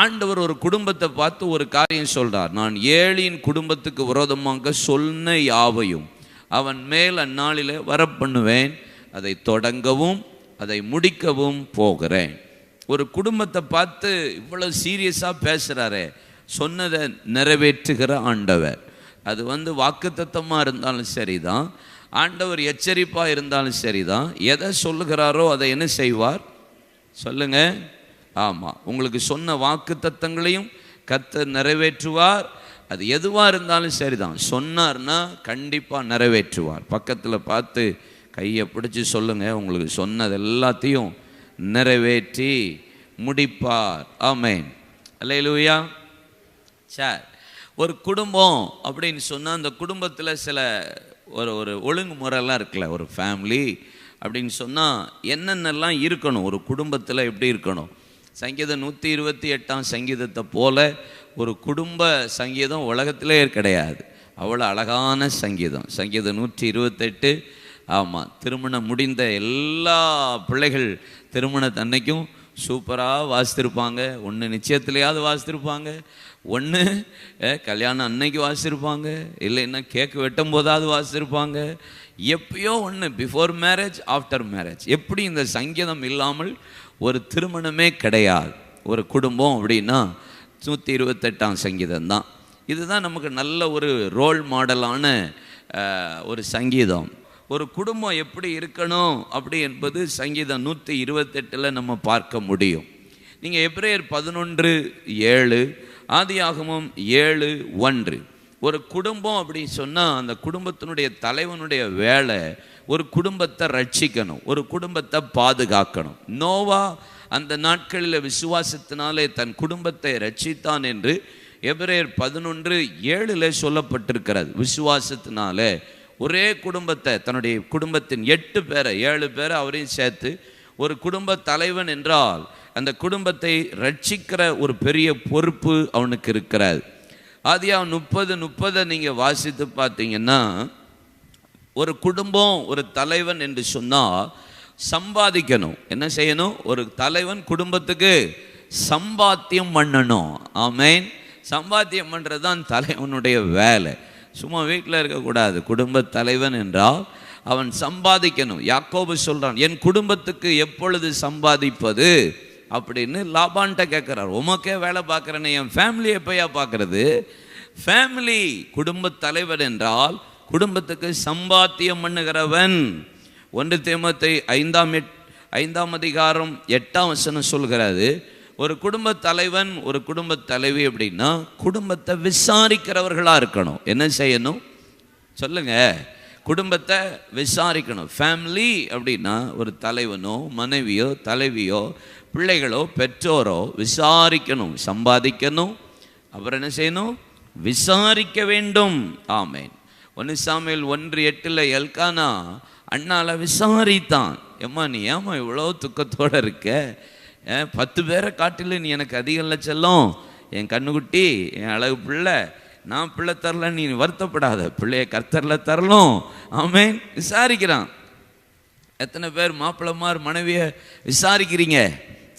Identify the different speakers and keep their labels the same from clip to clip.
Speaker 1: ஆண்டவர் ஒரு குடும்பத்தை பார்த்து ஒரு காரியம் சொல்கிறார் நான் ஏழின் குடும்பத்துக்கு விரோதமாக சொன்ன யாவையும் அவன் மேல் அந்நாளிலே வரப்பண்ணுவேன். அதை தொடங்கவும் அதை முடிக்கவும் போகிறேன். ஒரு குடும்பத்தை பார்த்து இவ்வளோ சீரியஸாக பேசுகிறாரே சொன்னதை நிறைவேற்றுகிற ஆண்டவர். அது வந்து வாக்குத்தத்தமாக இருந்தாலும் சரிதான். ஆண்டவர் எச்சரிப்பாக இருந்தாலும் சரிதான். எதை சொல்லுகிறாரோ அதை என்ன செய்வார்? சொல்லுங்கள் ஆமாம் உங்களுக்கு சொன்ன வாக்கு தத்தங்களையும் கத்த நிறைவேற்றுவார். அது எதுவாக இருந்தாலும் சரிதான். சொன்னார்னா கண்டிப்பாக நிறைவேற்றுவார். பக்கத்தில் பார்த்து கையை பிடிச்சி சொல்லுங்கள் உங்களுக்கு சொன்னது எல்லாத்தையும் நிறைவேற்றி முடிப்பார். ஆமேன். அல்லையிலூயா சார் ஒரு குடும்பம் அப்படின்னு சொன்னால் அந்த குடும்பத்தில் சில ஒரு ஒரு ஒழுங்குமுறைலாம் இருக்குல்ல. ஒரு ஃபேமிலி அப்படின்னு சொன்னால் என்னென்னலாம் இருக்கணும்? ஒரு குடும்பத்தில் எப்படி இருக்கணும்? சங்கீதம் நூற்றி இருபத்தி எட்டாம் சங்கீதத்தை போல ஒரு குடும்ப சங்கீதம் உலகத்திலே கிடையாது. அவ்வளோ அழகான சங்கீதம். சங்கீதம் நூற்றி இருபத்தெட்டு ஆமாம் திருமணம் முடிந்த எல்லா பிள்ளைகள் திருமணத்தன்னைக்கும் சூப்பராக வாசித்திருப்பாங்க. ஒன்று நிச்சயத்துலையாவது வாசித்திருப்பாங்க. ஒன்று கல்யாணம் அன்னைக்கு வாசித்திருப்பாங்க. இல்லைன்னா கேக்கு வெட்டும் போதாவது வாசித்திருப்பாங்க. எப்பயோ ஒன்று பிஃபோர் மேரேஜ் ஆஃப்டர் மேரேஜ் எப்படி இந்த சங்கீதம் இல்லாமல் ஒரு திருமணமே கிடையாது. ஒரு குடும்பம் அப்படின்னா நூற்றி இருபத்தெட்டாம் சங்கீதம் தான் இதுதான் நமக்கு நல்ல ஒரு ரோல் மாடலான ஒரு சங்கீதம். ஒரு குடும்பம் எப்படி இருக்கணும் அப்படி என்பது சங்கீதம் நூற்றி இருபத்தெட்டில் நம்ம பார்க்க முடியும். நீங்கள் எப்ரேயர் பதினொன்று ஏழு ஆதியாகமும் ஏழு ஒன்று. ஒரு குடும்பம் அப்படின்னு சொன்னால் அந்த குடும்பத்தினுடைய தலைவனுடைய வேலை ஒரு குடும்பத்தை ரட்சிக்கணும் ஒரு குடும்பத்தை பாதுகாக்கணும். நோவா அந்த நாட்களில் விசுவாசத்தினாலே தன் குடும்பத்தை ரட்சித்தான் என்று எபிரேயர் பதினொன்று ஏழில் சொல்லப்பட்டிருக்கிறது. விசுவாசத்தினாலே ஒரே குடும்பத்தை தன்னுடைய குடும்பத்தின் எட்டு பேரை ஏழு பேரை அவரையும் சேர்த்து ஒரு குடும்ப தலைவன் என்றால் அந்த குடும்பத்தை ரட்சிக்கிற ஒரு பெரிய பொறுப்பு அவனுக்கு இருக்கிறது. ஆதியாக முப்பது முப்பதை நீங்கள் வாசித்து பார்த்தீங்கன்னா ஒரு குடும்பம் ஒரு தலைவன் என்று சொன்னால் சம்பாதிக்கணும். என்ன செய்யணும்? ஒரு தலைவன் குடும்பத்துக்கு சம்பாத்தியம் பண்ணணும். ஆமேன். சம்பாத்தியம் பண்ணுறது தான் தலைவனுடைய வேலை. சும்மா வீட்டில் இருக்கக்கூடாது. குடும்ப தலைவன் என்றால் அவன் சம்பாதிக்கணும். யாக்கோபு சொல்கிறான் என் குடும்பத்துக்கு எப்பொழுது சம்பாதிப்பது? அப்படின்னு லாபான்ட்ட கேட்குறார் உமக்கே வேலை பார்க்குறேன்னு என் ஃபேமிலி எப்பயா பார்க்குறது? ஃபேமிலி குடும்ப தலைவர் என்றால் குடும்பத்துக்கு சம்பாத்தியம் பண்ணுகிறவன். ஒன்று தேமத்தை ஐந்தாம் எட் ஐந்தாம் அதிகாரம் எட்டாம் வசனம் சொல்கிறது ஒரு குடும்ப தலைவன் ஒரு குடும்ப தலைவி அப்படின்னா குடும்பத்தை விசாரிக்கிறவர்களாக இருக்கணும். என்ன செய்யணும்? சொல்லுங்கள் குடும்பத்தை விசாரிக்கணும். ஃபேமிலி அப்படின்னா ஒரு தலைவனோ மனைவியோ தலைவியோ பிள்ளைகளோ பெற்றோரோ விசாரிக்கணும் சம்பாதிக்கணும். அப்புறம் என்ன செய்யணும்? விசாரிக்க வேண்டும். ஆமேன். ஒன்று சாமியில் ஒன்று எட்டில் எல்கானா அண்ணால விசாரித்தான். ஏம்மா நீ ஏம்மா இவ்வளோ துக்கத்தோடு இருக்க? பத்து பேரை காட்டில நீ எனக்கு அதிகம் செல்லம். என் கண்ணுக்குட்டி என் அழகு பிள்ளை நான் பிள்ளை தரல நீ வருத்தப்படாத. பிள்ளைய கர்த்தரில் தரலும். ஆமேன். விசாரிக்கிறான். எத்தனை பேர் மாப்பிள்ளமார் மனைவியை விசாரிக்கிறீங்க?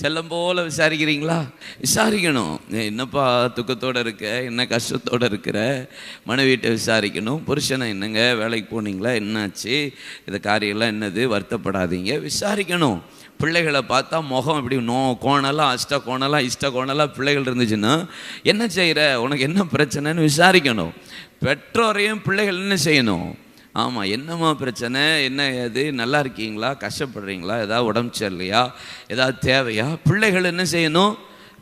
Speaker 1: செல்லம் போல விசாரிக்கிறீங்களா? விசாரிக்கணும். என்னப்பா துக்கத்தோடு இருக்க? என்ன கஷ்டத்தோடு இருக்கிற? மனைவிட்ட விசாரிக்கணும். புருஷனை என்னங்க? வேலைக்கு போனீங்களா? என்னாச்சு? இந்த காரியம்லாம் என்னது? வருத்தப்படாதீங்க. விசாரிக்கணும். பிள்ளைகளை பார்த்தா முகம் இப்படி நோ கோணலாம் அஷ்ட கோணலாம் இஷ்ட கோணலாம் பிள்ளைகள் இருந்துச்சுன்னா என்ன செய்கிற உனக்கு என்ன பிரச்சனைன்னு விசாரிக்கணும். பெற்றோரையும் பிள்ளைகள் என்ன செய்யணும்? ஆமாம் என்னம்மா பிரச்சனை? என்ன ஏது? நல்லா இருக்கீங்களா? கஷ்டப்படுறீங்களா? ஏதாவது உடம்பு சரியில்லையா? ஏதாவது தேவையா? பிள்ளைகள் என்ன செய்யணும்?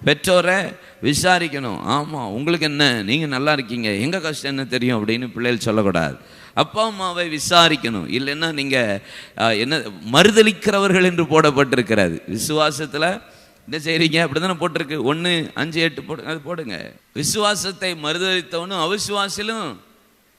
Speaker 1: பெற்றோரை விசாரிக்கணும். ஆமாம் உங்களுக்கு என்ன? நீங்கள் நல்லா இருக்கீங்க. எங்கள் கஷ்டம் என்ன தெரியும்? அப்படின்னு பிள்ளைகள் சொல்லக்கூடாது. அப்பா அம்மாவை விசாரிக்கணும். இல்லைன்னா நீங்கள் என்ன மறுதளிக்கிறவர்கள் என்று போடப்பட்டிருக்கிறது. விசுவாசத்தில் என்ன செய்கிறீங்க அப்படி தானே போட்டிருக்கு. ஒன்று அஞ்சு எட்டு போடு அது போடுங்க. விசுவாசத்தை மறுதளித்தவனும் அவிசுவாசிலும்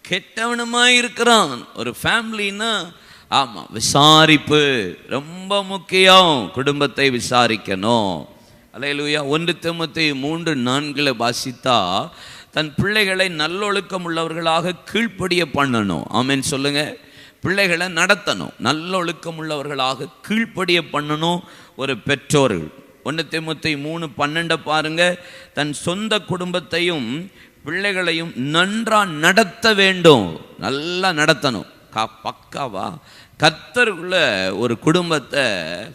Speaker 1: கெட்டவனுமாக இருக்கிறான். ஒரு ஃபேமிலின்னா ஆமாம் விசாரிப்பு ரொம்ப முக்கியம். குடும்பத்தை விசாரிக்கணும். அலையலூயா. ஒன்று தமத்தை மூன்று நான்கில் வாசித்தா தன் பிள்ளைகளை நல்லொழுக்கம் உள்ளவர்களாக கீழ்ப்படிய பண்ணணும். ஆமென் சொல்லுங்க. பிள்ளைகளை நடத்தணும். நல்லொழுக்கம் உள்ளவர்களாக கீழ்ப்படிய பண்ணணும் ஒரு பெற்றோர்கள். ஒன்று திமுத்தை மூணு பன்னெண்டை பாருங்க. தன் சொந்த குடும்பத்தையும் பிள்ளைகளையும் நன்றாக நடத்த வேண்டும். நல்லா நடத்தணும். கா பக்காவா? கத்தருக்குள்ள ஒரு குடும்பத்தை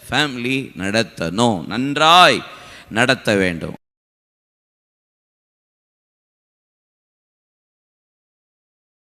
Speaker 1: ஃபேமிலி நடத்தணும். நன்றாய். நடத்த வேண்டும்.